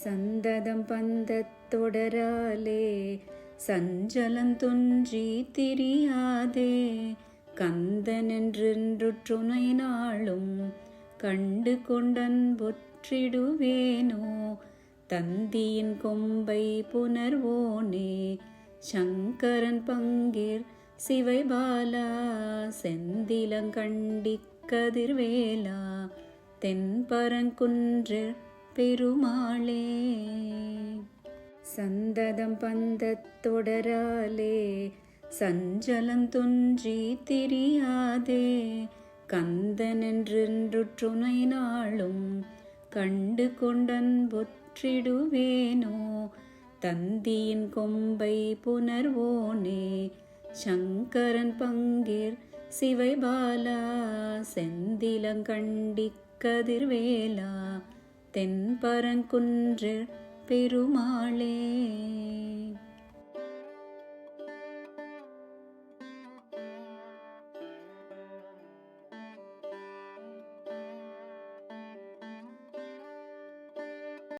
சந்ததம் பந்தத் தொடராலே சஞ்சலம் துன்றி திரியாதே கந்தனென்றென்று துணை நாளும் கண்டு கொண்டன்பொற்றிடுவேனோ தந்தியின் கொம்பை புனர்வோனே சங்கரன் பங்கீர் சிவைபாலா செந்திலங்கண்டி கதிர்வேலா தென்பரங்குன்றில் பெருமாளே சந்ததம் பந்தத் தொடராலே சஞ்சலம் துன்றி திரியாதே கந்தனென்றென்று துணை நாளும் கண்டு கொண்டன் பொற்றிடுவேனோ தந்தியின் கொம்பை புனர்வோனே சங்கரன் பங்கீர் சிவைபாலா செந்திலங்கண்டி கதிர்வேலா தென்பரங்குன்றில் பெருமாளே.